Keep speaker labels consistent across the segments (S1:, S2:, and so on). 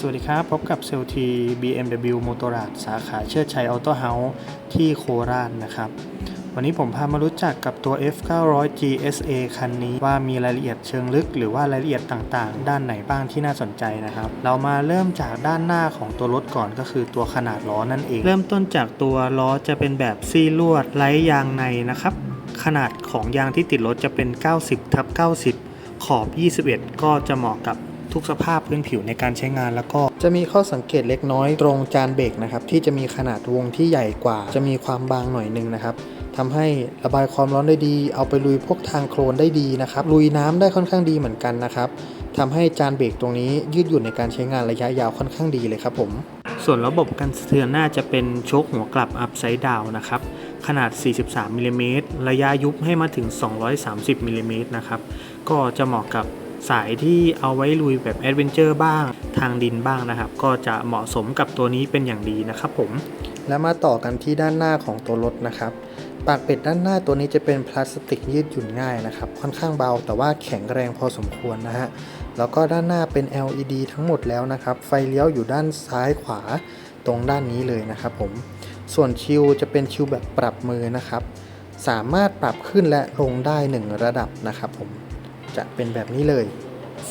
S1: สวัสดีครับ พบกับเซลที BMW m o t o r a d สาขาเชิดชัยออโต้เฮาส์ที่โคราชนะครับ วันนี้ผมพามารู้จักกับตัว F900 GSA คันนี้ว่ามีรายละเอียดเชิงลึก หรือว่ารายละเอียดต่างๆ ด้านไหนบ้างที่น่าสนใจนะครับ เรามาเริ่มจากด้านหน้าของตัวรถก่อนก็คือตัวขนาดล้อนั่นเอง เริ่มต้นจากตัวล้อจะเป็นแบบซี่ลวดไร้ยางในนะครับ ขนาดของยางที่ติดรถจะเป็น 90ทับ90 ขอบ 21 ก็จะเหมาะกับ ทุกสภาพพื้นผิวในการใช้งาน แล้วก็จะมีข้อสังเกตเล็กน้อยตรงจานเบรกนะครับที่จะมีขนาดวงที่ใหญ่กว่า จะมีความบางหน่อยหนึงนะครับทำให้ระบายความร้อนได้ดี เอาไปลุยพวกทางโคลนได้ดีนะครับลุยน้ำได้ค่อนข้างดีเหมือนกันนะครับทำให้จานเบรกตรงนี้ยืดหยุ่นในการใช้งานระยะยาวค่อนข้างดีเลยครับผม ส่วนระบบกันสะเทือนหน้าจะเป็นโชคหัวกลับ up side down นะครับขนาด 43มิลลิเมตรระยะยุบให้มาถึง 230มิลลิเมตรนะครับก็จะเหมาะกับ สายที่เอาไว้ลุยแบบแอดเวนเจอร์บ้างทางดินบ้างนะครับ ก็จะเหมาะสมกับตัวนี้เป็นอย่างดีนะครับผม แล้วมาต่อกันที่ด้านหน้าของตัวรถนะครับปากเป็ดด้านหน้าตัวนี้จะเป็นพลาสติกยืดหยุ่นง่ายนะครับ ค่อนข้างเบาแต่ว่าแข็งแรงพอสมควรนะฮะแล้วก็ด้านหน้าเป็น LED ทั้งหมดแล้วนะครับ ไฟเลี้ยวอยู่ด้านซ้ายขวาตรงด้านนี้เลยนะครับผมส่วนชิวจะเป็นชิวแบบปรับมือนะครับ สามารถปรับขึ้นและลงได้ 1 ระดับนะครับผม จะเป็นแบบนี้เลย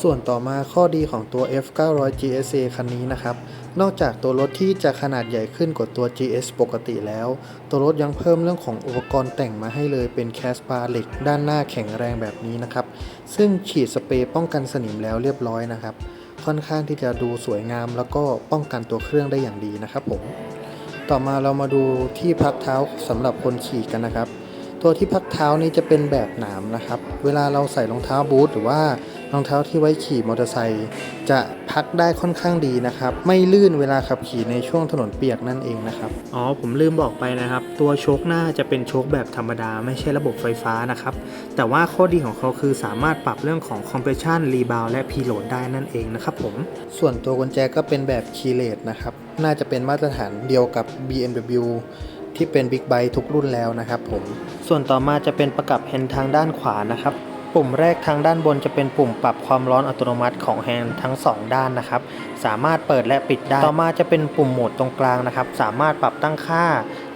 S1: ส่วนต่อมาข้อดีของตัว F900 GSA คันนี้นะครับ นอกจากตัวรถที่จะขนาดใหญ่ขึ้นกว่าตัว GS ปกติแล้ว ตัวรถยังเพิ่มเรื่องของอุปกรณ์แต่งมาให้เลยเป็นแคสปาเหล็กด้านหน้าแข็งแรงแบบนี้นะครับ ซึ่งฉีดสเปรย์ป้องกันสนิมแล้วเรียบร้อยนะครับ ค่อนข้างที่จะดูสวยงาม แล้วก็ป้องกันตัวเครื่องได้อย่างดีนะครับผม ต่อมาเรามาดูที่พักเท้าสำหรับคนขี่กันนะครับ ตัวที่พักเท้านี้จะเป็นแบบหนามนะครับ เวลาเราใส่รองเท้าบูทหรือว่ารองเท้าที่ไว้ขี่มอเตอร์ไซค์จะพักได้ค่อนข้างดีนะครับ ไม่ลื่นเวลาขับขี่ในช่วงถนนเปียกนั่นเองนะครับ อ๋อผมลืมบอกไปนะครับ ตัวโชคหน้าจะเป็นโชคแบบธรรมดา ไม่ใช่ระบบไฟฟ้านะครับ แต่ว่าข้อดีของเขาคือสามารถปรับเรื่องของ compression rebound และ preload ได้นั่นเองนะครับผม ส่วนตัวกุญแจก็เป็นแบบ keyless นะครับ น่าจะเป็นมาตรฐานเดียวกับ BMW ที่เป็นบิ๊กไบค์ทุกรุ่นแล้วนะครับผม ส่วนต่อมาจะเป็นประกับแฮนด์ทางด้านขวานะครับ ปุ่มแรกทางด้านบนจะเป็นปุ่มปรับความร้อนอัตโนมัติของแฮนด์ทั้ง 2 ด้านนะครับ สามารถเปิดและปิดได้ ต่อมาจะเป็นปุ่มโหมดตรงกลางนะครับ สามารถปรับตั้งค่า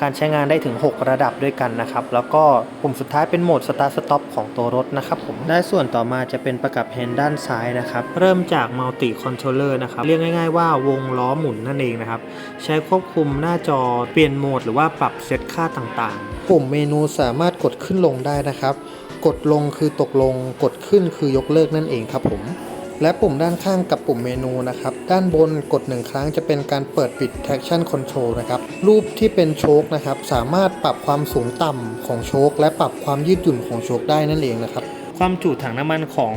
S1: การใช้งานได้ถึง 6 ระดับด้วยกันนะครับ แล้วก็ปุ่มสุดท้ายเป็นโหมด Start Stop ของตัวรถนะครับผมได้ส่วนต่อมาจะเป็นประกับแฮนด์ด้านซ้ายนะครับเริ่มจาก Multi Controller นะครับเรียกง่ายๆว่าวงล้อหมุนนั่นเองนะครับใช้ควบคุมหน้าจอเปลี่ยนโหมด หรือว่าปรับเซตค่าต่างๆ ปุ่มเมนูสามารถกดขึ้นลงได้นะครับ กดลงคือตกลงกดขึ้นคือยกเลิกนั่นเองครับผม และปุ่มด้านข้างกับปุ่มเมนูนะครับ ด้านบนกดหนึ่งครั้งจะเป็นการเปิดปิด traction control นะครับ รูปที่เป็นโชคนะครับ สามารถปรับความสูงต่ำของโชค และปรับความยืดหยุ่นของโชคได้นั่นเองนะครับ ความจุถังน้ำมันของ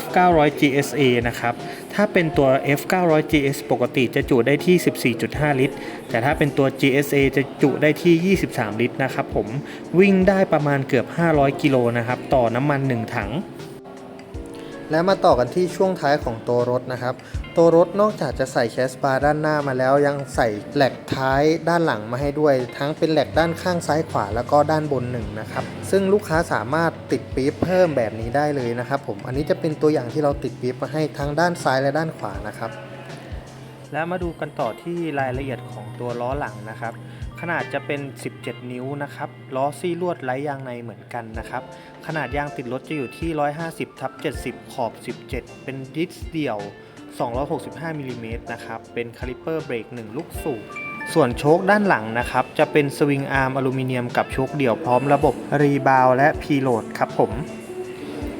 S1: F900 GSA นะครับ ถ้าเป็นตัว F900 GS ปกติจะจุได้ที่ 14.5 ลิตร แต่ถ้าเป็นตัว GSA จะจุได้ที่ 23 ลิตรนะครับผม วิ่งได้ประมาณเกือบ 500 กิโลนะครับ ต่อน้ำมัน 1 ถัง แล้วมาต่อกันที่ช่วงท้ายของตัวรถนะครับ ตัวรถนอกจากจะใส่แคสบาร์ด้านหน้ามาแล้วยังใส่แหลกท้ายด้านหลังมาให้ด้วย ทั้งเป็นแหลกด้านข้างซ้ายขวาแล้วก็ด้านบนหนึ่งนะครับซึ่งลูกค้าสามารถติดปี๊บเพิ่มแบบนี้ได้เลยนะครับผมอันนี้จะเป็นตัวอย่างที่เราติดปี๊บมาให้ทั้งด้านซ้ายและด้านขวานะครับ แล้วมาดูกันต่อที่รายละเอียดของตัวล้อหลังนะครับ ขนาดจะเป็น 17 นิ้วนะครับ ล้อซี่ลวดไร้ยางในเหมือนกันนะครับ ขนาดยางติดรถจะอยู่ที่ 150ทับ70 ขอบ 17 เป็นดิสเดี่ยว 265มิลลิเมตรนะครับ เป็นคาลิเปอร์เบรก 1 ลูกสูบ ส่วนโชคด้านหลังนะครับ จะเป็นสวิงอาร์มอลูมิเนียมกับโชคเดี่ยวพร้อมระบบรีบาวและพีโหลดครับผม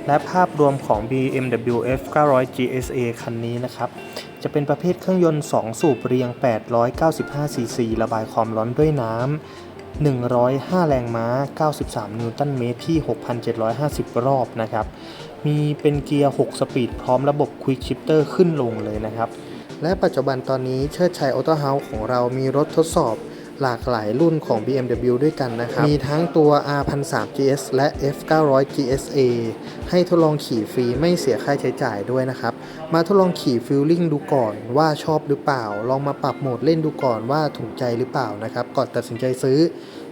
S1: และภาพรวมของ BMW F900 GSA คันนี้นะครับ จะเป็นประเภทเครื่องยนต์ 2 สูบเรียง 895 ซีซี ระบายความร้อนด้วยน้ำ105 แรงม้า 93 นิวตันเมตรที่ 6,750 รอบนะครับ มีเป็นเกียร์ 6 สปีดพร้อมระบบ Quick Shifter ขึ้นลงเลยนะครับ และปัจจุบันตอนนี้เชิดชัยออโต้เฮาส์ของเรามีรถทดสอบ หลากหลายรุ่นของ BMW ด้วยกันนะครับ มีทั้งตัว R1003 GS และ F900 GSA ให้ทดลองขี่ฟรีไม่เสียค่าใช้จ่ายด้วยนะครับ มาทดลองขี่ฟิลลิ่งดูก่อนว่าชอบหรือเปล่า ลองมาปรับโหมดเล่นดูก่อนว่าถูกใจหรือเปล่านะครับ ก่อนตัดสินใจซื้อ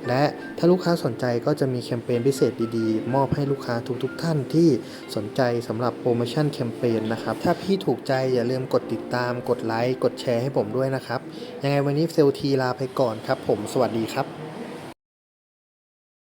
S1: และถ้าลูกค้าสนใจก็จะมีแคมเปญพิเศษดีๆ มอบให้ลูกค้าทุกๆ ท่านที่สนใจสำหรับโปรโมชั่นแคมเปญนะครับ ถ้าพี่ถูกใจอย่าลืมกดติดตาม กดไลค์ กดแชร์ให้ผมด้วยนะครับ ยังไงวันนี้เซลทีลาไปก่อนครับ ผม สวัสดีครับ